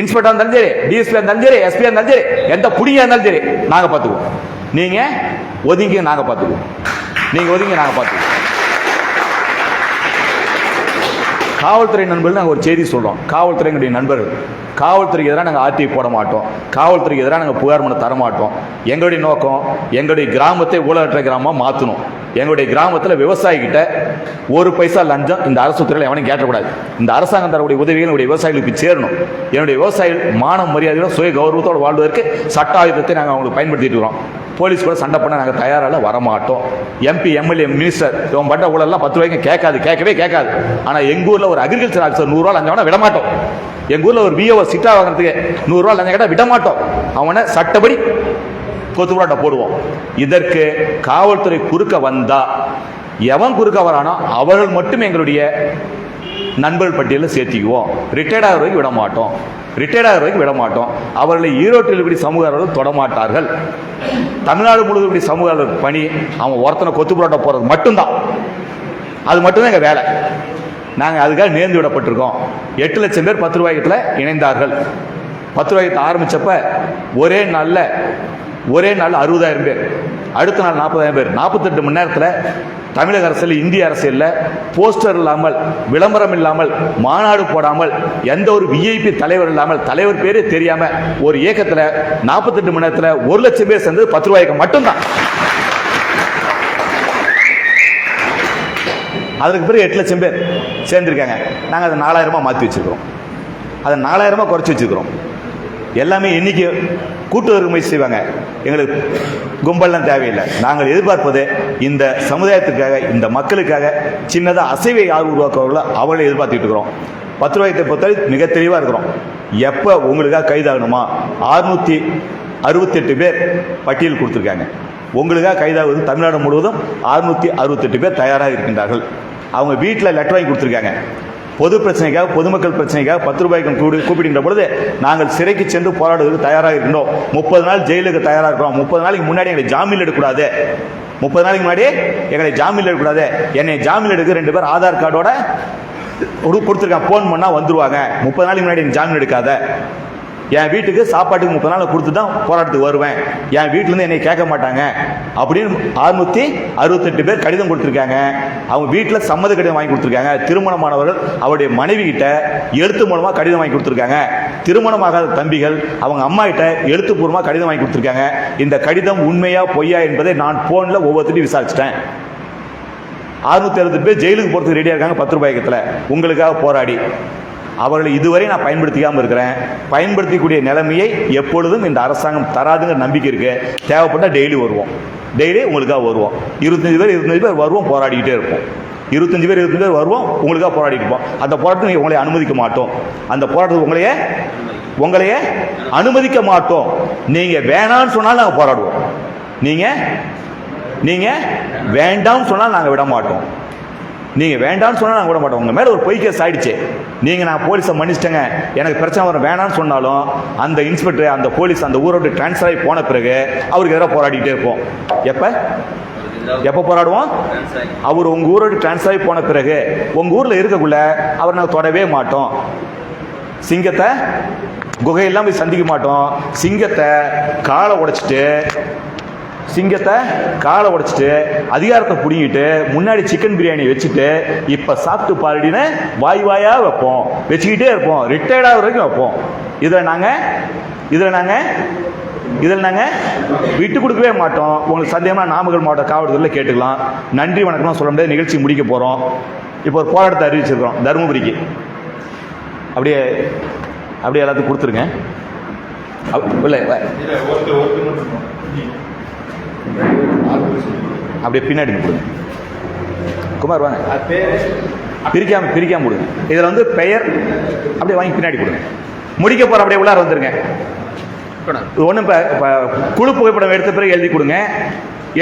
Inspector இருந்தாலும் சரி DSP இருந்தாலும் சரி எஸ்பி இருந்தாலும் சரி எந்த புடிங்க இருந்தாலும் சரி நாங்கள் பார்த்துக்குவோம் நீங்க ஒதுங்கி நாங்க பார்த்துக்குவோம் நீங்க ஒதுங்கி நாங்க பார்த்துக்குவோம் காவல்துறை நண்பர்கள் நாங்கள் ஒரு செய்தி சொல்கிறோம் காவல்துறையினுடைய நண்பர்கள் காவல்துறைக்கு எதிராக நாங்கள் ஆர்டிஐ போட மாட்டோம். காவல்துறைக்கு எதிராக நாங்கள் புகார் மனு தர மாட்டோம். எங்களுடைய நோக்கம் எங்களுடைய கிராமத்தை ஊழலற்ற கிராமமாக மாற்றணும் எங்களுடைய கிராமத்தில் விவசாயிகிட்ட ஒரு பைசா லஞ்சம் இந்த அரசு துறையில் எவனையும் கேட்டக்கூடாது. இந்த அரசாங்கம் தரக்கூடிய உதவிகள் என்னுடைய விவசாயிகளுக்கு சேரணும். என்னுடைய விவசாயிகள் மான மரியாதையோட சுய கௌரவத்தோடு வாழ்வதற்கு சட்ட ஆயுதத்தை நாங்கள் அவங்களுக்கு பயன்படுத்திட்டு இருக்கிறோம் போலீஸ் கூட சண்டை பண்ண நாங்கள் தயாரால வரமாட்டோம். எம்பி எம்எல்ஏ மினிஸ்டர் இவன் பட்ட ஊழல்லாம் பத்து ரூபாய்க்கு கேட்காது கேட்கவே கேட்காது. ஆனால் எங்கள் ஊரில் ஒரு அக்ரிகல்ச்சர் ஆஃபீஸர் நூறுரூவா லஞ்சம்னா விடமாட்டோம். விட மாட்டோம் எங்கள் ஊரில் ஒரு விஓ சிட்டா வாங்குறதுக்கு நூறுரூவா லஞ்சம் கேட்டால் விடமாட்டோம். அவனை சட்டப்படி கொத்து போடுவோம். இதற்கு காவல்துறை குறுக்க வந்தா எவன் குறுக்க வரானோ அவர்கள் மட்டும் எங்களுடைய நண்பர்கள் பட்டியலில் சேர்த்திக்குவோம். ரிட்டையர்ட் ஆகிற வரைக்கும் விட மாட்டோம். ரிட்டையர்ட் ஆகிற வரைக்கும் விட மாட்டோம். அவர்களை ஈரோட்டில் இப்படி சமூக தொடமாட்டார்கள் தமிழ்நாடு முழுவதும் இப்படி சமூக பணி அவன் ஒருத்தனை கொத்து புரோட்டா போகிறது மட்டும்தான். அது மட்டும்தான் எங்கள் வேலை. நாங்கள் அதுக்காக நேர்ந்து விடப்பட்டிருக்கோம். எட்டு லட்சம் பேர் பத்து ரூபாயத்தில் இணைந்தார்கள். பத்து ரூபாய்க்கு ஆரம்பித்தப்ப ஒரே நாளில் ஒரே நாள் அறுபதாயிரம் பேர். அடுத்த நாள் நாற்பதாயிரம் பேர். நாற்பத்தெட்டு மணி நேரத்தில் தமிழக அரசியல் இந்திய அரசியலில் போஸ்டர் இல்லாமல் விளம்பரம் இல்லாமல் மாநாடு போடாமல் எந்த ஒரு விஐபி தலைவர் இல்லாமல் தலைவர் பேரே தெரியாமல் ஒரு இயக்கத்தில் நாற்பத்தெட்டு மணி நேரத்தில் ஒரு லட்சம் பேர் சேர்ந்தது பத்து ரூபாய்க்கு மட்டும்தான். அதுக்கு பிறகு எட்டு லட்சம் பேர் சேர்ந்துருக்காங்க. நாங்கள் அதை நாலாயிரமாக மாற்றி வச்சுருக்கிறோம். அதை நாலாயிரமாக குறைச்சி வச்சுருக்கிறோம். எல்லாமே இன்னைக்கு கூட்டு முயற்சி செய்வாங்க. எங்களுக்கு கும்பல்லாம் தேவையில்லை. நாங்கள் எதிர்பார்ப்பது இந்த சமுதாயத்துக்காக இந்த மக்களுக்காக சின்னதாக அசைவை யார் உருவாக்குவார்களோ அவளை எதிர்பார்த்துட்டு இருக்கிறோம். பத்து ரூபாயத்தை பொறுத்தவரை மிக தெளிவாக இருக்கிறோம். எப்போ உங்களுக்காக கைதாகணுமா அறுநூற்றி அறுபத்தெட்டு பேர் பட்டியல் கொடுத்துருக்காங்க. உங்களுக்காக கைதாகுவது தமிழ்நாடு முழுவதும் அறுநூற்றி அறுபத்தெட்டு பேர் தயாராக இருக்கின்றார்கள். அவங்க வீட்டில் லெட்டர் வாங்கி கொடுத்துருக்காங்க. பொது பிரச்சனைக்காக பொதுமக்கள் பிரச்சனைக்காக பத்து ரூபாய்க்கு கூடி கூப்பிடுகின்ற பொழுது நாங்கள் சிறைக்கு சென்று போராடுவதற்கு தயாராக இருக்கின்றோம். முப்பது நாள் ஜெயிலுக்கு தயாராக இருக்கிறோம். முப்பது நாளைக்கு முன்னாடி எங்களை ஜாமீன் எடுக்கக்கூடாது. முப்பது நாளைக்கு முன்னாடி எங்களை ஜாமீன் எடுக்கக்கூடாது. என்னை ஜாமீன் எடுக்க ரெண்டு பேர் ஆதார் கார்டோட கொடுத்துருக்கேன் ஃபோன் பண்ணால் வந்துருவாங்க. முப்பது நாளைக்கு முன்னாடி எனக்கு ஜாமீன் எடுக்காத. என் வீட்டுக்கு சாப்பாட்டுக்கு முப்பது நாள் கொடுத்து தான் போராட்டத்துக்கு வருவேன். என் வீட்டிலேருந்து என்னை கேட்க மாட்டாங்க. அப்படின்னு அறுநூத்தி அறுபத்தெட்டு பேர் கடிதம் கொடுத்துருக்காங்க. அவங்க வீட்டில் சம்மத கடிதம் வாங்கி கொடுத்துருக்காங்க. திருமணமானவர்கள் அவருடைய மனைவி கிட்ட எழுத்து மூலமாக கடிதம் வாங்கி கொடுத்துருக்காங்க. திருமணமாகாத தம்பிகள் அவங்க அம்மா கிட்ட எழுத்துப்பூர்வமாக கடிதம் வாங்கி கொடுத்துருக்காங்க. இந்த கடிதம் உண்மையா பொய்யா என்பதை நான் ஃபோனில் ஒவ்வொருத்தையும் விசாரிச்சிட்டேன். அறுநூத்தி அறுபது பேர் ஜெயிலுக்கு போகிறதுக்கு ரெடியாக இருக்காங்க பத்து ரூபாய்க்கத்தில் உங்களுக்காக போராடி. அவர்களை இதுவரை நான் பயன்படுத்திக்காமல் இருக்கிறேன். பயன்படுத்திக்கூடிய நிலைமையை எப்பொழுதும் இந்த அரசாங்கம் தராதுங்கிற நம்பிக்கை இருக்கு. தேவைப்பட்டால் டெய்லி வருவோம். டெய்லி உங்களுக்காக வருவோம். இருபத்தஞ்சு பேர் இருபத்தஞ்சு பேர் வருவோம் போராடிக்கிட்டே இருப்போம். இருபத்தஞ்சி பேர் இருபத்தஞ்சு பேர் வருவோம் உங்களுக்காக போராடிட்டு இருப்போம். அந்த போராட்டத்தை உங்களை அனுமதிக்க மாட்டோம். அந்த போராட்டத்தை உங்களையே உங்களையே அனுமதிக்க மாட்டோம். நீங்கள் வேணாம்னு சொன்னாலும் நாங்கள் போராடுவோம். நீங்கள் நீங்கள் வேண்டாம்னு சொன்னால் நாங்கள் விட மாட்டோம். நீங்க வேண்டாம்னு சொன்னா நாங்கள் விட மாட்டோம் உங்க மேல ஒரு பொய் கேஸ் ஆயிடுச்சு. நீங்க நான் போலீஸை மன்னிச்சிட்டேங்க. எனக்கு பிரச்சனை வரும் வேணாம்னு சொன்னாலும் அந்த இன்ஸ்பெக்டர் அந்த போலீஸ் அந்த ஊரோட டிரான்ஸ்ஃபர் ஆகி போன பிறகு அவருக்கு எதிராக போராடிட்டே இருப்போம். எப்ப? எப்போ போராடுவோம்? அவர் உங்க ஊரோட டிரான்ஸ்ஃபர் ஆகி போன பிறகு உங்க ஊர்ல இருக்கக்குள்ள அவர் நாங்கள் தொடவே மாட்டோம். சிங்கத்தை குகையெல்லாம் போய் சந்திக்க மாட்டோம். சிங்கத்தை காலை உடைச்சிட்டு சிங்கத்தை காலை உடைச்சிட்டு அதிகாரத்தை பிடிங்கிட்டு முன்னாடி சிக்கன் பிரியாணி வச்சுட்டு இப்போ சாப்பிட்டு பாருடின்னு வாய் வாயாக வைப்போம். வச்சுக்கிட்டே இருப்போம். ரிட்டையர்ட் ஆகிற வரைக்கும் வைப்போம். இதில் நாங்கள் இதில் நாங்கள் இதில் நாங்கள் விட்டு கொடுக்கவே மாட்டோம். உங்களுக்கு சந்தேகமாக நாமக்கல் மாவட்ட காவல்துறையில் கேட்டுக்கலாம். நன்றி வணக்கம்லாம் சொல்ல முடியாது. நிகழ்ச்சி முடிக்க போகிறோம் இப்போ ஒரு போராட்டத்தை அறிவிச்சிருக்கிறோம். தருமபுரிக்கு. அப்படியே அப்படியே எல்லாத்துக்கும் கொடுத்துருங்க. இல்லை. அப்படியே பின்னாடி கொடுங்க குமார் வாங்க. பிரிக்காம பிரிக்காம கொடுங்க இதில் வந்து பெயர் அப்படியே வாங்கி பின்னாடி கொடுங்க முடிக்க போற அப்படியே உள்ளார வந்துருங்க. ஒன்றும் இப்போ குழு புகைப்படம் எடுத்த பிறகு எழுதி கொடுங்க.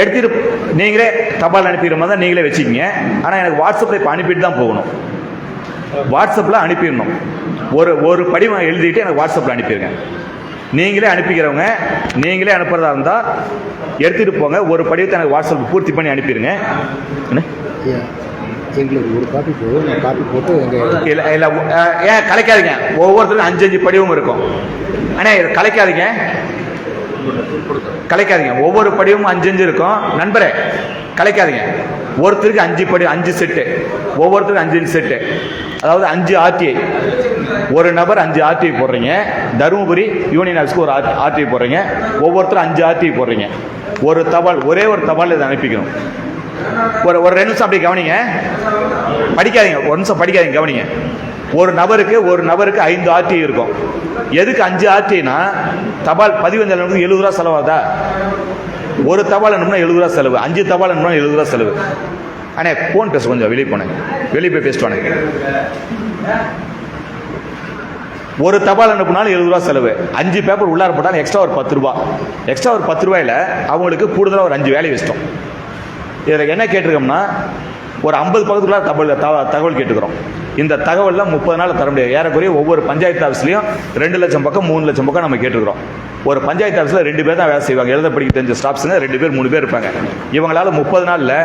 எடுத்துட்டு நீங்களே தபால் அனுப்பிடுற மாதிரி தான் நீங்களே வச்சுக்கிங்க. ஆனால் எனக்கு வாட்ஸ்அப்பில் இப்போ அனுப்பிட்டு தான் போகணும். வாட்ஸ்அப்பில் அனுப்பிடணும். ஒரு ஒரு படிவம் எழுதிட்டு எனக்கு வாட்ஸ்அப்பில் அனுப்பிடுங்க. நீங்களே அனுப்பிக்கிறவங்க நீங்களே அனுப்புறதா இருந்தால் எடுத்துகிட்டு போங்க. ஒரு படிவத்தை எனக்கு வாட்ஸ்அப் பூர்த்தி பண்ணி அனுப்பிடுங்க. எங்களுக்கு ஒரு காப்பி போதும். நான் காப்பி போட்டு எங்கள் இல்லை இல்லை ஏன் கலைக்காதீங்க. ஒவ்வொருத்தருக்கும் அஞ்சு அஞ்சு படிவம் இருக்கும். ஆனால் இதை கலைக்காதீங்க. கலைக்காதீங்க. ஒவ்வொரு படிவமும் அஞ்சு அஞ்சு இருக்கும். நண்பரே கலைக்காதீங்க. ஒருத்தருக்கு அஞ்சு படி அஞ்சு செட்டு ஒவ்வொருத்தருக்கும் அஞ்சு அஞ்சு செட்டு அதாவது அஞ்சு ஆர்டிஐ ஒரு நபர் அஞ்சு ஆர்டிஐ போடுறீங்க. தருமபுரி யூனியன் ஆஃபீஸ்க்கு ஒரு ஆர்டிஐ போடுறீங்க. ஒவ்வொருத்தரும் அஞ்சு ஆர்டிஐ போடுறீங்க. ஒரு தபால் ஒரே ஒரு தபால் இதை அனுப்பிக்கணும். ஒரு ஒரு ரெண்டு நிமிஷம் அப்படி கவனிங்க. படிக்காதீங்க. ஒரு நிமிஷம் படிக்காதீங்க கவனிங்க. ஒரு நபருக்கு ஒரு நபருக்கு ஐந்து ஆர்டி இருக்கும். எதுக்கு அஞ்சு ஆர்டினா தபால் பதிவு நிலையத்துக்கு எழுபது ரூபா செலவாதா? ஒரு தபால் அனுப்புனா எழுபது ரூபா செலவு. அஞ்சு தபால் அனுப்புனா எழுபது ரூபா செலவு. அண்ணே ஃபோன் பேச கொஞ்சம். வெளியே போனேன். வெளியே போய் பேசிட்டு வாங்க ஒரு தபால் அனுப்புனாலும் எழுபது ரூபா செலவு. அஞ்சு பேப்பர் உள்ளார போட்டாலும் எக்ஸ்ட்ரா ஒரு பத்து ரூபா. எக்ஸ்ட்ரா ஒரு பத்து ரூபாயில அவங்களுக்கு கூடுதலாக ஒரு அஞ்சு வேலை வச்சிட்டோம். இதில் என்ன கேட்டிருக்கோம்னா ஒரு ஐம்பது பக்கத்துக்குள்ள தகவல் தகவல் கேட்டுக்கிறோம். இந்த தகவல்லாம் முப்பது நாள் தர முடியாது. ஏறக்குறைய ஒவ்வொரு பஞ்சாயத்து ஆஃபீஸ்லையும் ரெண்டு லட்சம் பக்கம் மூணு லட்சம் பக்கம் நம்ம கேட்டுக்கிறோம். ஒரு பஞ்சாயத்து ஆஃபீஸில் ரெண்டு பேர் தான் வேலை செய்வாங்க. எழுத படிக்க தெரிஞ்ச ஸ்டாஃப்ஸுங்க ரெண்டு பேர் மூணு பேர் இருப்பாங்க. இவங்களால முப்பது நாளில்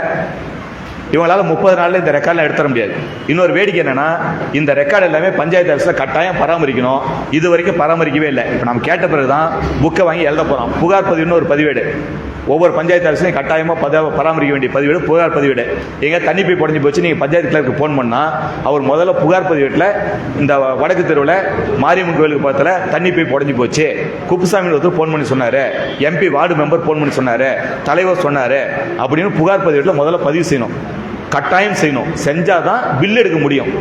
இவங்களால முப்பது நாளில் இந்த ரெக்கார்டில் எடுத்துட முடியாது. இன்னொரு வேடிக்கை என்னன்னா இந்த ரெக்கார்டு எல்லாமே பஞ்சாயத்து ஆஃபீஸில் கட்டாயம் பராமரிக்கணும். இது வரைக்கும் பராமரிக்கவே இல்லை. இப்போ நம்ம கேட்ட பிறகு தான் புக்கை வாங்கி எழுத போகிறோம் புகார் பதிவுன்னு ஒரு பதிவேடு. ஒவ்வொரு பஞ்சாயத்து அரசையும் கட்டாயமாக பத பராமரிக்க வேண்டிய பதிவேடு புகார் பதிவேடு. எங்கே தண்ணி போய் புடஞ்சு போச்சு நீங்கள் பஞ்சாயத்து கிளர்க்கு ஃபோன் பண்ணால் அவர் முதல்ல புகார் பதிவேட்டில் இந்த வடக்கு தெருவில் மாரியம்மன் கோயிலுக்கு பக்கத்தில் தண்ணி போய் உடஞ்சி போச்சு. குப்புசாமி ஒருத்தர் ஃபோன் பண்ணி சொன்னார். எம்பி வார்டு மெம்பர் ஃபோன் பண்ணி சொன்னார். தலைவர் சொன்னார். அப்படின்னு புகார் பதிவேட்டில் முதல்ல பதிவு செய்யணும். கட்டாயம் செய்யணும். செஞ்சால் தான் பில் எடுக்க முடியும்.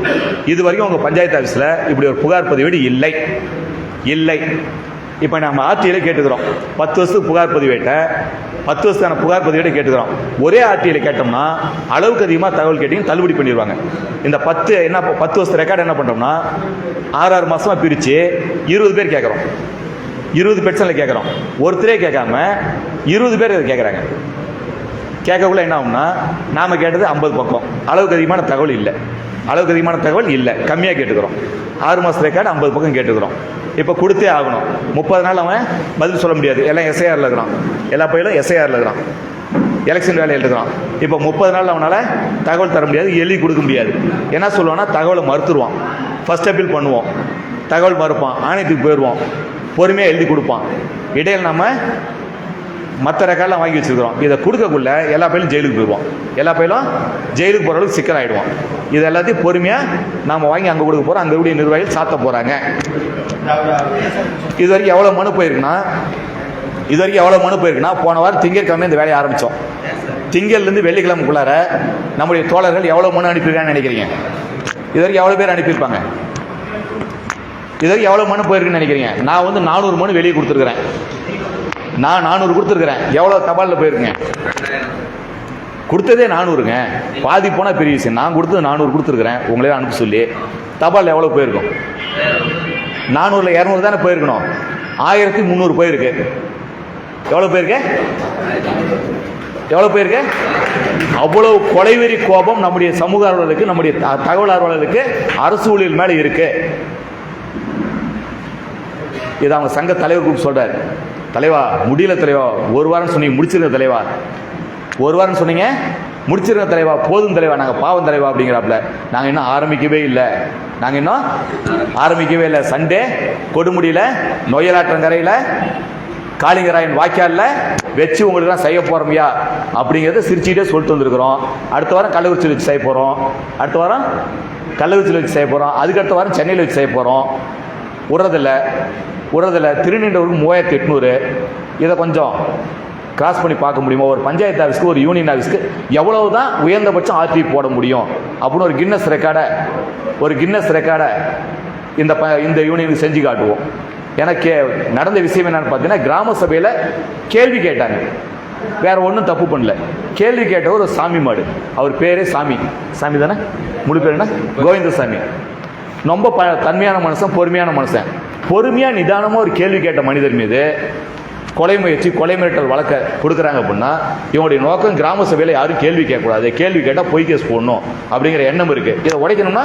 இது வரைக்கும் உங்கள் பஞ்சாயத்து ஆஃபீஸில் இப்படி ஒரு புகார் பதிவேடு இல்லை. இல்லை. இப்போ நம்ம ஆர்டியில் கேட்டுக்கிறோம். பத்து வருஷத்துக்கு புகார் பதிவேட்டை பத்து வருஷத்தான புகார் பதிவேட்டை கேட்டுக்கிறோம். ஒரே ஆர்டியில் கேட்டோம்னா அளவுக்கு அதிகமாக தகவல் கேட்டிங்க தள்ளுபடி பண்ணிடுவாங்க. இந்த பத்து என்ன பத்து வருஷத்து ரெக்கார்டு என்ன பண்ணுறோம்னா ஆறு ஆறு மாதமாக பிரித்து இருபது பேர் கேட்குறோம். இருபது பெர்சனில் கேட்குறோம். ஒருத்தரே கேட்காம இருபது பேர் கேட்குறாங்க. கேட்கக்குள்ள என்ன ஆகும்னா நாம் கேட்டது ஐம்பது பக்கம். அளவுக்கு அதிகமான தகவல் இல்லை. அளவுக்கு அதிகமான தகவல் இல்லை. கம்மியாக கேட்டுக்கிறோம். ஆறு மாதத்துல ரெக்கார்டு ஐம்பது பக்கம் கேட்டுக்கிறோம். இப்போ கொடுத்தே ஆகணும். முப்பது நாள் அவன் பதில் சொல்ல முடியாது. எல்லாம் எஸ்ஐஆரில் இருக்கிறான். எல்லா பையிலும் எஸ்ஐஆரில் இருக்கிறான். எலெக்ஷன் வேலையில் இருக்கிறான். இப்போ முப்பது நாள் அவனால் தகவல் தர முடியாது. எழுதி கொடுக்க முடியாது. என்ன சொல்லுவான்னா தகவலை மறுத்துருவான். ஃபர்ஸ்ட் அப்பீல் பண்ணுவோம். தகவல் மறுப்பான். ஆணையத்துக்கு போயிடுவோம் பொறுமையாக எழுதி கொடுப்பான். இடையில் நம்ம மற்ற ரெக்கார்டெலாம் வாங்கி வச்சுருக்கிறோம். இதை கொடுக்கக்குள்ள எல்லா பையிலும் ஜெயிலுக்கு போயிடுவோம் எல்லா பையிலும் ஜெயிலுக்கு போகிற அளவுக்கு சிக்கலாயிடுவோம் இது எல்லாத்தையும் பொறுமையாக நாம் வாங்கி அங்கே கொடுக்க போகிறோம் அங்கே கூடிய நிர்வாகிகள் சாத்த போகிறாங்க இது வரைக்கும் எவ்வளோ மனு போயிருக்குன்னா இது வரைக்கும் எவ்வளோ மனு போயிருக்குன்னா போன வாரம் திங்கட்கிழமை இந்த வேலையை ஆரம்பித்தோம் திங்கள்லேருந்து வெள்ளிக்கிழமைக்குள்ளார நம்முடைய தோழர்கள் எவ்வளோ மனு அனுப்பியிருக்காங்கன்னு நினைக்கிறீங்க? இது வரைக்கும் எவ்வளோ பேர் அனுப்பியிருப்பாங்க? இது வரைக்கும் எவ்வளோ மனு போயிருக்குன்னு நினைக்கிறீங்க? நான் வந்து நானூறு மனு வெளியே கொடுத்துருக்குறேன். நான் நானூறு கொடுத்துருக்குறேன். எவ்வளோ தபாலில் போயிருக்குங்க? கொடுத்ததே நானூறுங்க. பாதி போனால் பெரிய விஷயம். நான் கொடுத்தது நானூறு கொடுத்துருக்குறேன். உங்களே அனுப்ப சொல்லி. தபால் எவ்வளோ போயிருக்கும்? நானூறில் இரநூறு தானே போயிருக்கணும். ஆயிரத்தி முந்நூறு போயிருக்கு. எவ்வளோ போயிருக்கு? எவ்வளோ போயிருக்கு? அவ்வளவு கொலைவெறி கோபம் நம்முடைய சமூக ஆர்வலருக்கு நம்முடைய த- தகவல் ஆர்வலருக்கு அரசு ஊழியர் மேலே இருக்கு. இது அவங்க சங்க தலைவர் கூப்பிட்டு சொல்கிறார் தலைவா முடியல தலைவா. ஒரு வாரம் சொன்னீங்க முடிச்சிருங்க தலைவா. ஒரு வாரம் சொன்னீங்க முடிச்சிருங்க தலைவா. போதும் தலைவா. நாங்கள் பாவம் தலைவா அப்படிங்கிறாப்புல நாங்கள் இன்னும் ஆரம்பிக்கவே இல்லை. நாங்கள் இன்னும் ஆரம்பிக்கவே இல்லை. சண்டே கொடுமுடியில் நொயலாற்றங்கரையில் காளிங்கராயன் வாய்க்காலில் வச்சு உங்களுக்குலாம் செய்ய போகிறோம்யா அப்படிங்கிறத சிரிச்சுக்கிட்டே சொல்லிட்டு வந்திருக்கிறோம். அடுத்த வாரம் கள்ளக்குறிச்சியில் வச்சு செய்ய போகிறோம் அடுத்த வாரம் கள்ளக்குறிச்சியில் வச்சு செய்ய போகிறோம் அதுக்கடுத்த வாரம் சென்னையில் வச்சு செய்ய போகிறோம் விடுறதில்ல. விடுறதில்ல திருநீண்டவருக்கு மூவாயிரத்தி எட்நூறு. இதை கொஞ்சம் கிராஸ் பண்ணி பார்க்க முடியுமா? ஒரு பஞ்சாயத்து ஆஃபீஸ்க்கு ஒரு யூனியன் ஆஃபீஸ்க்கு எவ்வளவு தான் உயர்ந்தபட்சம் ஆர்டி போட முடியும்? அப்படின்னு ஒரு கின்னஸ் ரெக்கார்டை ஒரு கின்னஸ் ரெக்கார்டை இந்த ப இந்த யூனியனுக்கு செஞ்சு காட்டுவோம். எனக்கு நடந்த விஷயம் என்னன்னு பார்த்தீங்கன்னா கிராம சபையில் கேள்வி கேட்டாங்க. வேற ஒன்றும் தப்பு பண்ணல. கேள்வி கேட்டவர் ஒரு சாமி மாடு. அவர் பேரே சாமி. சாமி தானே? முழு பேர் என்ன? கோவிந்தசாமி. ரொம்ப ப தன்மையான மனுஷன் பொறுமையான மனுஷன். பொறுமையாக நிதானமாக ஒரு கேள்வி கேட்ட மனிதர் மீது கொலை முயற்சி கொலை மிரட்டல் வழக்க கொடுக்குறாங்க அப்படின்னா இவனுடைய நோக்கம் கிராம சபையில் யாரும் கேள்வி கேட்கக்கூடாது. கேள்வி கேட்டால் பொய் கேஸ் போடணும் அப்படிங்கிற எண்ணம் இருக்குது இதை உடைக்கணும்னா?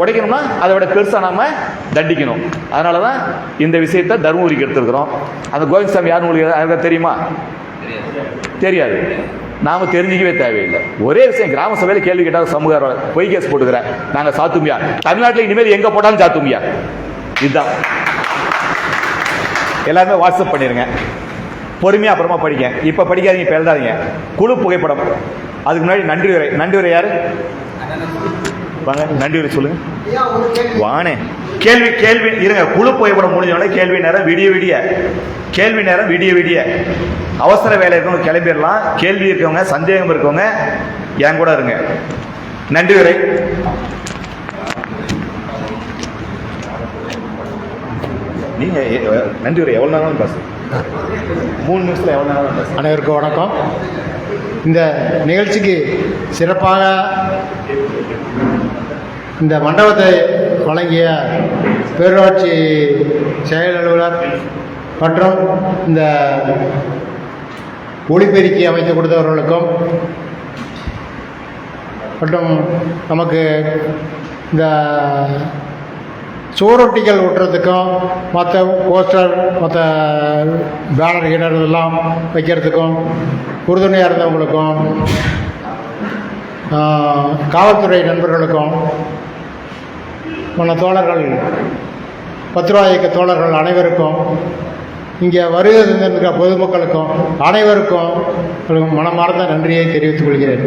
உடைக்கணும்னா அதை விட பெருசாக நாம் தண்டிக்கணும். அதனால தான் இந்த விஷயத்தை தருமபுரிக்கு எடுத்துருக்குறோம். அந்த கோவிந்தசாமி யார் உங்களுக்கு தெரியுமா? தெரியாது. நாம் தெரிஞ்சிக்கவே தேவையில்லை. ஒரே விஷயம் கிராம சபையில் கேள்வி கேட்டால் சமூக பொய் கேஸ் போட்டுக்கிறேன். நாங்கள் சாத்துமியா தமிழ்நாட்டில் இனிமேல் எங்கே போட்டாலும் சாத்துமியா இதுதான். எல்லாருமே வாட்ஸ்அப் பண்ணிடுங்க பொறுமையாக அப்புறமா படிங்க. இப்போ படிக்காதீங்க இப்போ எழுதாதீங்க. குழு புகைப்படம். அதுக்கு முன்னாடி நன்றி உரை. நன்றி உரை யாரு? வாங்க நன்றி உரை சொல்லுங்க. வானே கேள்வி கேள்வி. இருங்க குழு புகைப்படம் முடிஞ்சோடனே கேள்வி நேரம் விடிய விடிய. கேள்வி நேரம் விடிய விடிய. அவசர வேலை இருக்கவங்க கிளம்பிடலாம். கேள்வி இருக்கவங்க சந்தேகம் இருக்கவங்க என் கூட இருங்க. நன்றி உரை. நீங்கள் நன்றி உரை எவ்வளோ நேரம் பேசு. மூணு நிமிஷத்தில் எவ்வளோ நேரம் பேசு. அனைவருக்கும் வணக்கம். இந்த நிகழ்ச்சிக்கு சிறப்பாக இந்த மண்டபத்தை வழங்கிய பேரூராட்சி செயல் அலுவலர் மற்றும் இந்த ஒளிபெருக்கி அமைத்து கொடுத்தவர்களுக்கும் மற்றும் நமக்கு இந்த சுவரொட்டிகள் ஒட்டுறதுக்கும் மற்ற போஸ்டர் மற்ற பேனர் கிணறு எல்லாம் வைக்கிறதுக்கும் உறுதுணையாக இருந்தவங்களுக்கும் காவல்துறை நண்பர்களுக்கும் மற்ற தோழர்கள் பத்து ரூபாய் இயக்க தோழர்கள் அனைவருக்கும் இங்கே வருகை தந்திருக்கிற பொதுமக்களுக்கும் அனைவருக்கும் மனமார்ந்த நன்றியை தெரிவித்துக் கொள்கிறேன்.